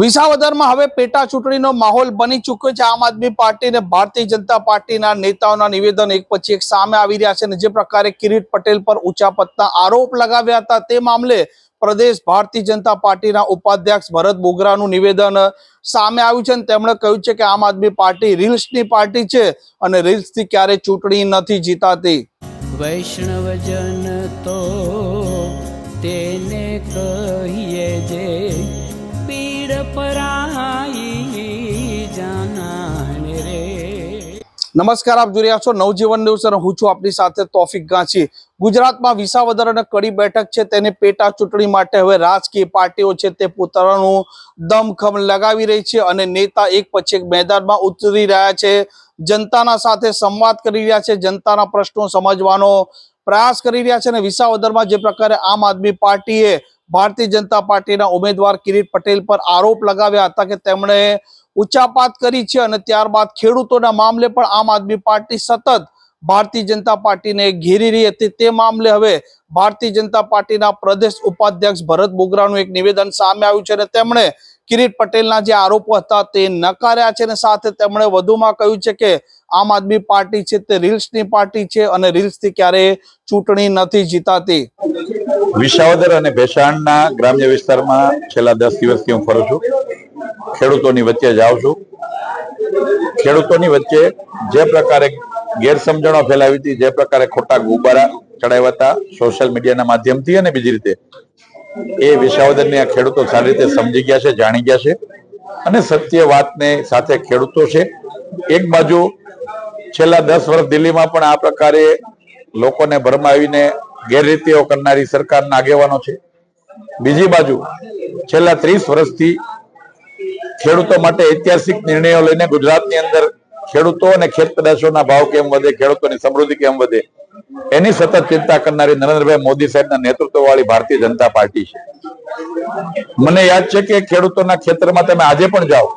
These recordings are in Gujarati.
વિસાવદરમાં હવે પેટા ચૂંટણીનો માહોલ બની ચૂક્યો છે. આમ આદમી પાર્ટી અને ભારતીય જનતા પાર્ટીના નેતાઓના નિવેદન એક પછી એક સામે આવી રહ્યા છે અને જે પ્રકારે કિરીટ પટેલ પર ઊંચા પત્તા આરોપ લગાવ્યા હતા તે મામલે પ્રદેશ ભારતીય જનતા પાર્ટીના ઉપાધ્યક્ષ ભરત બોગરાનું નિવેદન સામે આવ્યું છે અને તેમણે કહ્યું છે કે આમ આદમી પાર્ટી રીલ્સની પાર્ટી છે અને રીલ્સથી ક્યારે ચૂંટણી નથી જીતાતી. વૈષ્ણવજન તો તેને કહીએ જે નમસ્કાર, આપ જોઈ રહ્યા છો નવજીવન ન્યૂઝ અને હું છું આપની સાથે તોફિક ગાંચી. ગુજરાતમાં વિસાવદર અને કડી બેઠક છે તેની પેટા ચૂંટણી માટે હવે રાજકીય પાર્ટીઓ છે તે પોતાનું દમખમ લગાવી રહી છે અને નેતા એક પછી એક મેદાનમાં ઉતરી રહ્યા છે. જનતાના સાથે સંવાદ કરી રહ્યા છે, જનતાના પ્રશ્નો સમજવાનો પ્રયાસ કરી રહ્યા છે અને વિસાવદરમાં જે પ્રકારે આમ આદમી પાર્ટીએ ભારતીય જનતા પાર્ટીના ઉમેદવાર કિરીટ પટેલ પર આરોપ લગાવ્યા હતા કે તેમણે ઉચ્ચાપાત કરી છે અને ત્યારબાદ ખેડૂતોના મામલે પણ આમ આદમી પાર્ટી સતત ભારતીય જનતા પાર્ટીને ઘેરી રહી હતી. તે મામલે હવે ભારતીય જનતા પાર્ટીના પ્રદેશ ઉપાધ્યક્ષ ભરત બોગરાનું એક નિવેદન સામે આવ્યું છે અને તેમણે કિરીટ પટેલના જે આરોપો હતા તે નકાર્યા છે અને સાથે તેમણે વધુમાં કહ્યું છે કે આમ આદમી પાર્ટી છે તે રીલ્સની પાર્ટી છે અને રીલ્સથી ક્યારેય ચૂંટણી નથી જીતાતી. વિસાવદર અને ભેસાણના ગ્રામ્ય વિસ્તારમાં છેલ્લા દસ દિવસથી હું ફરું છું. ખેડૂતોની વચ્ચે જાઉં છું. ખેડૂતોની વચ્ચે જે પ્રકારે ગેરસમજણો ફેલાવી હતી, જે પ્રકારે ખોટા ગુબારા ચડાવ્યા હતા સોશિયલ મીડિયાના માધ્યમથી અને બીજી રીતે, એ વિસાવદરની આ ખેડૂતો સારી રીતે સમજી ગયા છે, જાણી ગયા છે અને સત્ય વાતને સાથે ખેડૂતો છે. એક બાજુ છેલ્લા દસ વર્ષ દિલ્હીમાં પણ આ પ્રકારે લોકોને ભરમાવીને ગેરરીતિઓ કરનારી સરકારના આગેવાનો છે. બીજી બાજુ છેલ્લા ત્રીસ વર્ષથી ખેડૂતો માટે ઐતિહાસિક નિર્ણયો લઈને ગુજરાતની અંદર ખેડૂતો અને ખેત ભાવ કેમ વધે, ખેડૂતોની સમૃદ્ધિ કેમ વધે, એની સતત ચિંતા કરનારી નરેન્દ્રભાઈ મોદી સાહેબના નેતૃત્વ વાળી ભારતીય જનતા પાર્ટી છે. મને યાદ છે કે ખેડૂતોના ખેતરમાં તમે આજે પણ જાઓ.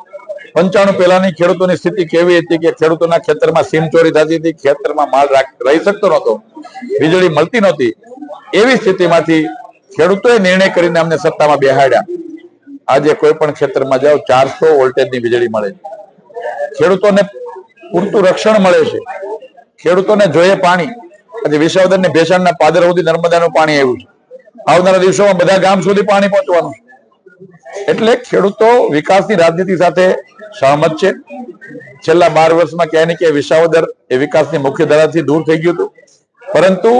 પંચાણું પહેલાની ખેડૂતોની સ્થિતિ કેવી હતી કે ખેડૂતોના ખેતરમાં સીમ ચોરી થતી હતી, ખેતરમાં માલ રહી શકતો નહોતો, વીજળી મળતી નહોતી. એવી સ્થિતિમાંથી ખેડૂતોએ નિર્ણય કરીને અમને સત્તામાં બેહાડ્યા. આજે કોઈ પણ ક્ષેત્રમાં જાઓ, ચારસો વોલ્ટેજની વીજળી મળે ખેડૂતોને પૂરતું રક્ષણ મળે છે. ખેડૂતોને જોઈએ પાણી. આજે વિસાવદર ને ભેસાણના પાદર સુધી નર્મદાનું પાણી આવ્યું છે. આવનારા દિવસોમાં બધા ગામ સુધી પાણી પહોંચવાનું છે. એટલે ખેડૂતો વિકાસની રાજનીતિ સાથે સહમત છે. છેલ્લા બાર વર્ષમાં ક્યાંય ને ક્યાંય વિસાવદર એ વિકાસની મુખ્ય ધારાથી દૂર થઈ ગયું હતું. પરંતુ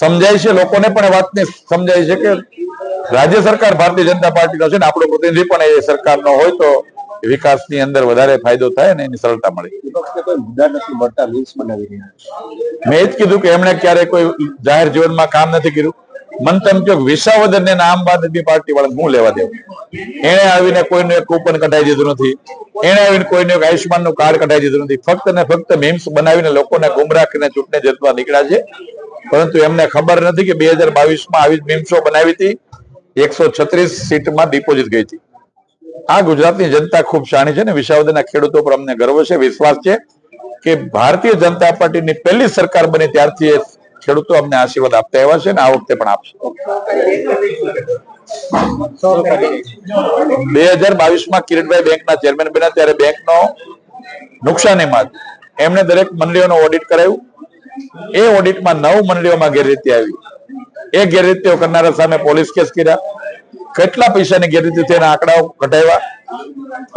સમજાય છે, લોકોને પણ વાતને સમજાય છે કે રાજ્ય સરકાર ભારતીય જનતા પાર્ટીનો છે ને આપણો પ્રતિનિધિ પણ એ સરકારનો હોય તો વિકાસની અંદર વધારે ફાયદો થાય ને એની સરળતા મળે. મેં જ કીધું કે એમણે ક્યારે કોઈ જાહેર જીવનમાં કામ નથી કર્યું. મન તેમ કે વિસાવદર ને આમ આદમી પાર્ટી વાળા હું લેવા દેવું? એને આવીને કોઈનું એક કૂપન કઢાઈ દીધું નથી. એને આવીને કોઈને એક આયુષ્માનનું કાર્ડ કઢાઈ દીધું નથી. ફક્ત ને ફક્ત મીમ્સ બનાવીને લોકોને ગુમરાહ કરીને ચૂંટણી જીતવા નીકળ્યા છે. પરંતુ એમને ખબર નથી કે બે હજાર બાવીસમાં આવી જ મીમ્સો બનાવી હતી. એકસો છત્રીસ સીટમાં ડિપોઝિટ ગઈ હતી. આ ગુજરાતની જનતા ખૂબ શાણી છે ને વિસાવદરના ખેડૂતો પર અમને ગર્વ છે, વિશ્વાસ છે કે ભારતીય જનતા પાર્ટીની પહેલી સરકાર બની ત્યારથી ખેડૂતો અમને આશીર્વાદ આપતા એવા છે ને આ વખતે પણ આપશે. બે હજાર બાવીસમાં કિરીટભાઈ બેંકના ચેરમેન બન્યા ત્યારે બેંકનો નુકસાનીમાં એમણે દરેક મંડળીઓનો ઓડિટ કરાયું. એ ઓડિટમાં નવ મંડળીઓમાં ગેરરીતિ આવી. એ ગેરરીતિઓ કરનારા સામે પોલીસ કેસ કર્યા. કેટલા પૈસાની ગેરરીતિ થઈ આંકડાઓ ઘટાડ્યા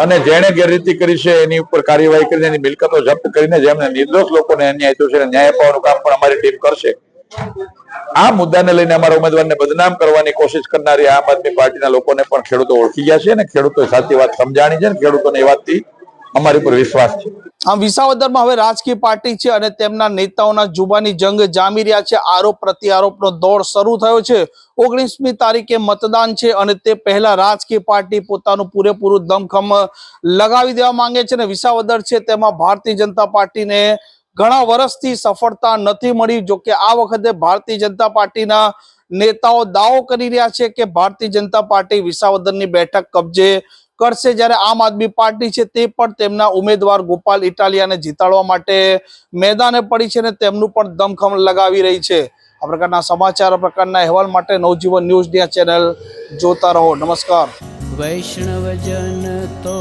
અને જેણે ગેરરીતિ કરી છે એની ઉપર કાર્યવાહી કરીને એની મિલકતો જપ્ત કરીને જેમને નિર્દોષ લોકોને અન્યાય થયો છે ન્યાય અપાવવાનું કામ પણ અમારી ટીમ કરશે. આ મુદ્દાને લઈને અમારા ઉમેદવારને બદનામ કરવાની કોશિશ કરનારી આમ આદમી પાર્ટીના લોકોને પણ ખેડૂતો ઓળખી ગયા છે અને ખેડૂતોએ સાચી વાત સમજાણી છે અને ખેડૂતોને એ વાતથી અમારી ઉપર વિશ્વાસ છે. આમ વિસાવદરમાં હવે રાજકીય પાર્ટી છે અને તેમના નેતાઓના જુબાની જંગ જામી રહ્યા છે. આરોપ પ્રત્યારોપનો દોર શરૂ થયો છે. ઓગણીસમી તારીખે મતદાન છે અને તે પહેલા રાજકીય પાર્ટી પોતાનું પૂરેપૂરું દમખમ લગાવી દેવા માંગે છે અને વિસાવદર છે તેમાં ભારતીય જનતા પાર્ટીને ઘણા વર્ષથી સફળતા નથી મળી. જો કે આ વખતે ભારતીય જનતા પાર્ટીના નેતાઓ દાવો કરી રહ્યા છે કે ભારતીય જનતા પાર્ટી વિસાવદરની બેઠક કબજે કરશે જ્યારે આમ આદમી પાર્ટી છે તે પણ તેમના ઉમેદવાર ગોપાલ ઇટાલિયાને જીતાડવા માટે મેદાને પડી છે અને તેમનું પણ દમખમ લગાવી રહી છે. આ પ્રકારના સમાચાર, આ પ્રકારના અહેવાલ માટે નવજીવન ન્યૂઝની આ ચેનલ જોતા રહો. નમસ્કાર. વૈષ્ણવજન તો